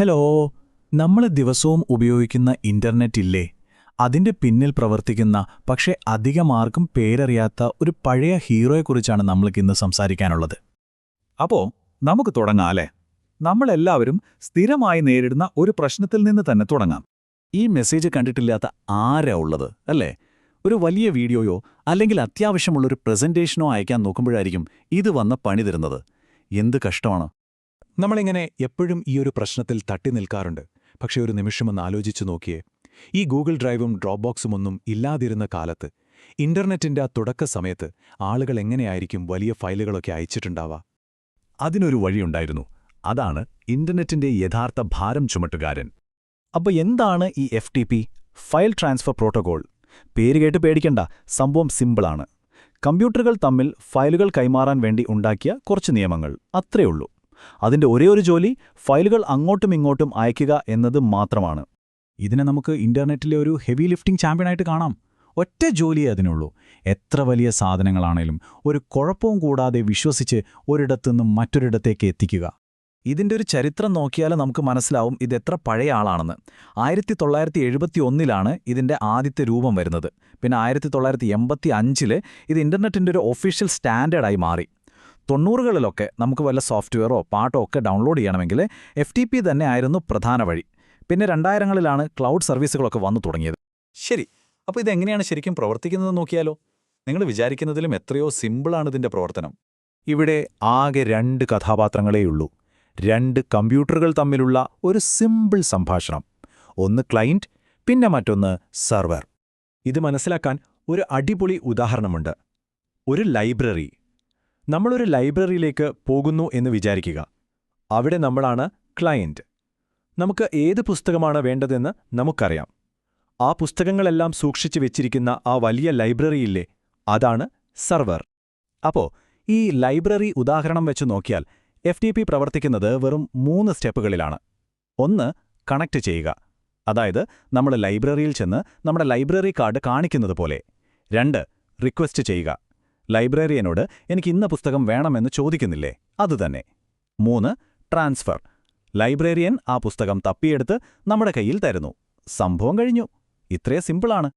Hello നമ്മൾ ദിവസവും ഉപയോഗിക്കുന്ന ഇന്റർനെറ്റ് ഇല്ലേ? അതിന്റെ പിന്നിൽ പ്രവർത്തിക്കുന്ന പക്ഷേ അധികമാർക്കും പേരറിയാത്ത ഒരു പഴയ ഹീറോയെക്കുറിച്ചാണ് നമ്മൾക്ക് ഇന്ന് സംസാരിക്കാനുള്ളത്. അപ്പോൾ നമുക്ക് തുടങ്ങാം അല്ലേ? നമ്മളെല്ലാവരും സ്ഥിരമായി നേരിടുന്ന ഒരു പ്രശ്നത്തിൽ നിന്ന് തന്നെ തുടങ്ങാം. ഈ മെസ്സേജ് കണ്ടിട്ടില്ലാത്ത ആരാ ഉള്ളത് അല്ലേ? ഒരു വലിയ വീഡിയോയോ അല്ലെങ്കിൽ അത്യാവശ്യമുള്ളൊരു പ്രസന്റേഷനോ അയക്കാൻ നോക്കുമ്പോഴായിരിക്കും ഇത് വന്ന പണി തരുന്നത്. എന്ത് കഷ്ടമാണ്. നമ്മളിങ്ങനെ എപ്പോഴും ഈ ഒരു പ്രശ്നത്തിൽ തട്ടി നിൽക്കാറുണ്ട്. പക്ഷേ ഒരു നിമിഷമൊന്ന് ആലോചിച്ചു നോക്കിയേ. ഈ ഗൂഗിൾ ഡ്രൈവും ഡ്രോപ്പ് ബോക്സും ഒന്നും ഇല്ലാതിരുന്ന കാലത്ത് ഇന്റർനെറ്റിന്റെ ആ തുടക്ക സമയത്ത് ആളുകൾ എങ്ങനെയായിരിക്കും വലിയ ഫയലുകളൊക്കെ അയച്ചിട്ടുണ്ടാവുക? അതിനൊരു വഴിയുണ്ടായിരുന്നു. അതാണ് ഇന്റർനെറ്റിന്റെ യഥാർത്ഥ ഭാരം ചുമട്ടുകാരൻ. അപ്പോൾ എന്താണ് ഈ F T P file transfer protocol? പേര് കേട്ട് പേടിക്കണ്ട സംഭവം സിമ്പിളാണ്. കമ്പ്യൂട്ടറുകൾ തമ്മിൽ ഫയലുകൾ കൈമാറാൻ വേണ്ടി ഉണ്ടാക്കിയ കുറച്ച് നിയമങ്ങൾ അത്രേ ഉള്ളൂ അതിന്റെ ഒരേ ഒരു ജോലി ഫയലുകൾ അങ്ങോട്ടും ഇങ്ങോട്ടും അയക്കുക എന്നത് മാത്രമാണ്. ഇതിനെ നമുക്ക് ഇന്റർനെറ്റിലെ ഒരു ഹെവി ലിഫ്റ്റിംഗ് ചാമ്പ്യനായിട്ട് കാണാം. ഒറ്റ ജോലിയേ അതിനുള്ളൂ. എത്ര വലിയ സാധനങ്ങളാണേലും ഒരു കുഴപ്പവും കൂടാതെ വിശ്വസിച്ച് ഒരിടത്തുനിന്നും മറ്റൊരിടത്തേക്ക് എത്തിക്കുക. ഇതിന്റെ ഒരു ചരിത്രം നോക്കിയാൽ നമുക്ക് മനസ്സിലാവും ഇത് എത്ര പഴയ ആളാണെന്ന്. ആയിരത്തി തൊള്ളായിരത്തി എഴുപത്തി ഒന്നിലാണ് ഇതിന്റെ ആദ്യത്തെ രൂപം വരുന്നത്. പിന്നെ ആയിരത്തി തൊള്ളായിരത്തി എൺപത്തി അഞ്ചിൽ ഇത് ഇന്റർനെറ്റിന്റെ ഒരു ഒഫീഷ്യൽ സ്റ്റാൻഡേർഡായി മാറി. തൊണ്ണൂറുകളിലൊക്കെ നമുക്ക് വല്ല സോഫ്റ്റ്വെയറോ പാട്ടോ ഒക്കെ ഡൗൺലോഡ് ചെയ്യണമെങ്കിൽ എഫ് ടി പി തന്നെ ആയിരുന്നു പ്രധാന വഴി. പിന്നെ രണ്ടായിരങ്ങളിലാണ് ക്ലൗഡ് സർവീസുകളൊക്കെ വന്നു തുടങ്ങിയത്. ശരി അപ്പോൾ ഇതെങ്ങനെയാണ് ശരിക്കും പ്രവർത്തിക്കുന്നത് നോക്കിയാലോ? നിങ്ങൾ വിചാരിക്കുന്നതിലും എത്രയോ സിമ്പിളാണ് ഇതിന്റെ പ്രവർത്തനം. ഇവിടെ ആകെ രണ്ട് കഥാപാത്രങ്ങളേയുള്ളൂ രണ്ട് കമ്പ്യൂട്ടറുകൾ തമ്മിലുള്ള ഒരു സിമ്പിൾ സംഭാഷണം. ഒന്ന് ക്ലയന്റ് പിന്നെ മറ്റൊന്ന് സെർവർ. ഇത് മനസ്സിലാക്കാൻ ഒരു അടിപൊളി ഉദാഹരണമുണ്ട്. ഒരു ലൈബ്രറി. നമ്മളൊരു ലൈബ്രറിയിലേക്ക് പോകുന്നു എന്ന് വിചാരിക്കുക. അവിടെ നമ്മളാണ് ക്ലയന്റ് നമുക്ക് ഏത് പുസ്തകമാണ് വേണ്ടതെന്ന് നമുക്കറിയാം. ആ പുസ്തകങ്ങളെല്ലാം സൂക്ഷിച്ചു വെച്ചിരിക്കുന്ന ആ വലിയ ലൈബ്രറിയില്ലേ അതാണ് സർവർ. അപ്പോൾ ഈ ലൈബ്രറി ഉദാഹരണം വെച്ച് നോക്കിയാൽ എഫ് ടി പി പ്രവർത്തിക്കുന്നത് വെറും മൂന്ന് സ്റ്റെപ്പുകളിലാണ്. ഒന്ന് കണക്ട് ചെയ്യുക. അതായത് നമ്മൾ ലൈബ്രറിയിൽ ചെന്ന് നമ്മുടെ ലൈബ്രറി കാർഡ് കാണിക്കുന്നത് പോലെ രണ്ട് റിക്വസ്റ്റ് ചെയ്യുക. ലൈബ്രറിയനോട് എനിക്ക് ഇന്ന പുസ്തകം വേണമെന്ന് ചോദിക്കുന്നില്ലേ? അതുതന്നെ മൂന്ന് ട്രാൻസ്ഫർ. ലൈബ്രറിയൻ ആ പുസ്തകം തപ്പിയെടുത്ത് നമ്മുടെ കയ്യിൽ തരുന്നു. സംഭവം കഴിഞ്ഞു. ഇത്രേ സിമ്പിളാണ്.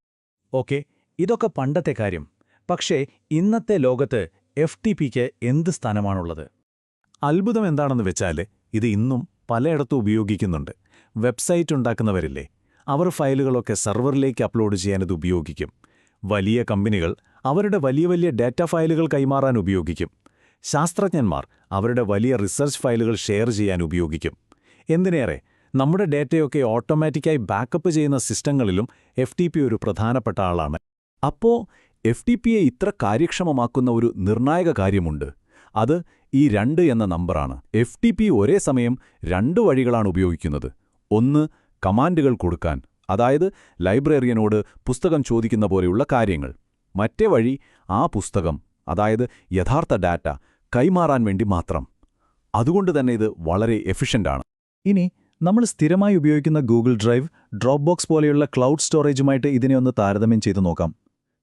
ഓക്കെ ഇതൊക്കെ പണ്ടത്തെ കാര്യം. പക്ഷേ ഇന്നത്തെ ലോകത്ത് എഫ് ടി പിക്ക് എന്ത് സ്ഥാനമാണുള്ളത്? അത്ഭുതം എന്താണെന്ന് വെച്ചാൽ ഇത് ഇന്നും പലയിടത്തും ഉപയോഗിക്കുന്നുണ്ട്. വെബ്സൈറ്റ് ഉണ്ടാക്കുന്നവരില്ലേ? അവർ ഫയലുകളൊക്കെ സെർവറിലേക്ക് അപ്ലോഡ് ചെയ്യാൻ ഇത് ഉപയോഗിക്കും. വലിയ കമ്പനികൾ അവരുടെ വലിയ വലിയ ഡാറ്റ ഫയലുകൾ കൈമാറാൻ ഉപയോഗിക്കും. ശാസ്ത്രജ്ഞന്മാർ അവരുടെ വലിയ റിസർച്ച് ഫയലുകൾ ഷെയർ ചെയ്യാൻ ഉപയോഗിക്കും. എന്തിനേറെ നമ്മുടെ ഡേറ്റയൊക്കെ ഓട്ടോമാറ്റിക്കായി ബാക്കപ്പ് ചെയ്യുന്ന സിസ്റ്റങ്ങളിലും എഫ് ഒരു പ്രധാനപ്പെട്ട ആളാണ്. അപ്പോ എഫ് ഇത്ര കാര്യക്ഷമമാക്കുന്ന ഒരു നിർണായക കാര്യമുണ്ട്. അത് ഈ രണ്ട് എന്ന നമ്പറാണ്. എഫ് ടി പി ഒരേ സമയം രണ്ട് വഴികളാണ് ഉപയോഗിക്കുന്നത്. ഒന്ന് കമാൻഡുകൾ കൊടുക്കാൻ അതായത് ലൈബ്രറിയനോട് പുസ്തകം ചോദിക്കുന്ന പോലെയുള്ള കാര്യങ്ങൾ. മറ്റേ വഴി ആ പുസ്തകം അതായത് യഥാർത്ഥ ഡാറ്റ കൈമാറാൻ വേണ്ടി മാത്രം. അതുകൊണ്ട് തന്നെ ഇത് വളരെ എഫിഷ്യന്റാണ് ഇനി നമ്മൾ സ്ഥിരമായി ഉപയോഗിക്കുന്ന ഗൂഗിൾ ഡ്രൈവ് ഡ്രോപ്പ് ബോക്സ് പോലെയുള്ള ക്ലൗഡ് സ്റ്റോറേജുമായിട്ട് ഇതിനെ ഒന്ന് താരതമ്യം ചെയ്തു നോക്കാം.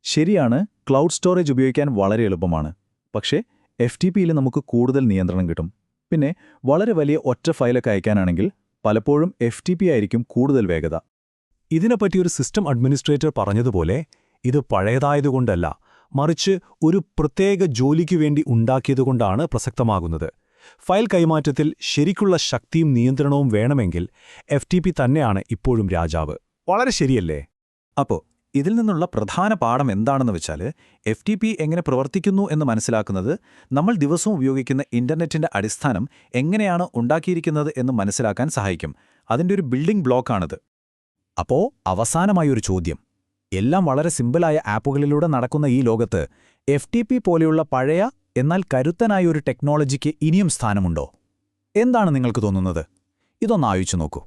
ശരിയാണ് ക്ലൗഡ് സ്റ്റോറേജ് ഉപയോഗിക്കാൻ വളരെ എളുപ്പമാണ്. പക്ഷേ എഫ് ടി പിയിൽ നമുക്ക് കൂടുതൽ നിയന്ത്രണം കിട്ടും. പിന്നെ വളരെ വലിയ ഒറ്റ ഫയലൊക്കെ അയക്കാനാണെങ്കിൽ പലപ്പോഴും എഫ് ആയിരിക്കും കൂടുതൽ വേഗത. ഇതിനെപ്പറ്റി ഒരു സിസ്റ്റം അഡ്മിനിസ്ട്രേറ്റർ പറഞ്ഞതുപോലെ ഇത് പഴയതായതുകൊണ്ടല്ല മറിച്ച് ഒരു പ്രത്യേക ജോലിക്കു വേണ്ടി ഉണ്ടാക്കിയതുകൊണ്ടാണ് പ്രസക്തമാകുന്നത്. ഫയൽ കൈമാറ്റത്തിൽ ശരിക്കുള്ള ശക്തിയും നിയന്ത്രണവും വേണമെങ്കിൽ എഫ് തന്നെയാണ് ഇപ്പോഴും രാജാവ്. വളരെ ശരിയല്ലേ? അപ്പോൾ ഇതിൽ നിന്നുള്ള പ്രധാന പാഠം എന്താണെന്ന് വെച്ചാൽ എഫ് എങ്ങനെ പ്രവർത്തിക്കുന്നു എന്ന് മനസ്സിലാക്കുന്നത് നമ്മൾ ദിവസവും ഉപയോഗിക്കുന്ന ഇന്റർനെറ്റിന്റെ അടിസ്ഥാനം എങ്ങനെയാണ് ഉണ്ടാക്കിയിരിക്കുന്നത് എന്ന് മനസ്സിലാക്കാൻ സഹായിക്കും. അതിന്റെ ഒരു ബിൽഡിംഗ് ബ്ലോക്കാണിത്. അപ്പോ അവസാനമായൊരു ചോദ്യം. എല്ലാം വളരെ സിമ്പിളായ ആപ്പുകളിലൂടെ നടക്കുന്ന ഈ ലോകത്ത് എഫ് പോലെയുള്ള പഴയ എന്നാൽ കരുത്തനായ ഒരു ടെക്നോളജിക്ക് ഇനിയും സ്ഥാനമുണ്ടോ? എന്താണ് നിങ്ങൾക്ക് തോന്നുന്നത്? ഇതൊന്ന് നോക്കൂ.